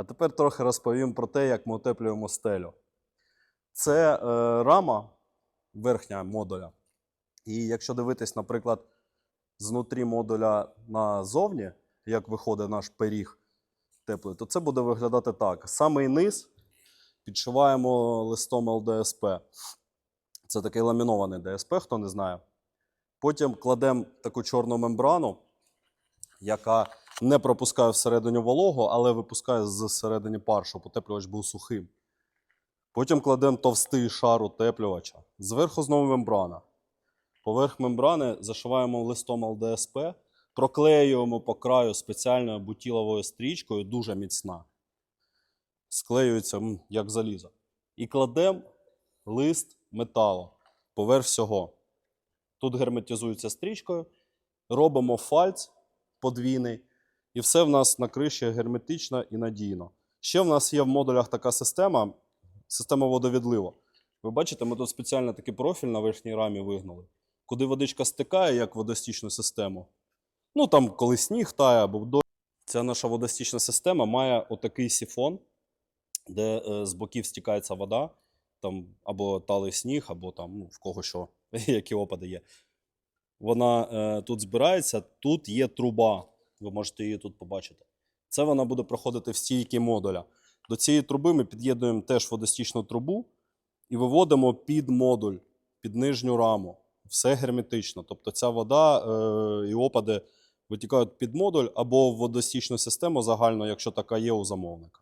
А тепер трохи розповім про те, як ми утеплюємо стелю. Це е, рама верхня модуля. І якщо дивитись, наприклад, знутрі модуля назовні, як виходить наш пиріг теплий, то це буде виглядати так. Самий низ підшиваємо листом ЛДСП. Це такий ламінований ДСП, хто не знає. Потім кладемо таку чорну мембрану, яка не пропускає всередині вологу, але випускає зсередині пар, щоб утеплювач був сухим. Потім кладемо товстий шар утеплювача. Зверху знову мембрана. Поверх мембрани зашиваємо листом ЛДСП, проклеюємо по краю спеціальною бутіловою стрічкою, дуже міцна. Склеюється як залізо. І кладемо лист металу поверх всього. Тут герметизується стрічкою, робимо фальц подвійний, і все в нас на криші герметично і надійно. Ще в нас є в модулях така система, система водовідливу. Ви бачите, ми тут спеціально такий профіль на верхній рамі вигнали, куди водичка стикає, як водостічну систему. Ну там, коли сніг тає або дощ. Ця наша водостічна система має отакий сіфон, де е, з боків стікається вода, там або талий сніг, або там ну, в кого що, які опади є. Вона е, тут збирається, тут є труба. Ви можете її тут побачити. Це вона буде проходити в стійки модуля. До цієї труби ми під'єднуємо теж водостічну трубу і виводимо під модуль, під нижню раму. Все герметично. Тобто ця вода е, і опади витікають під модуль або в водостічну систему загально, якщо така є у замовника.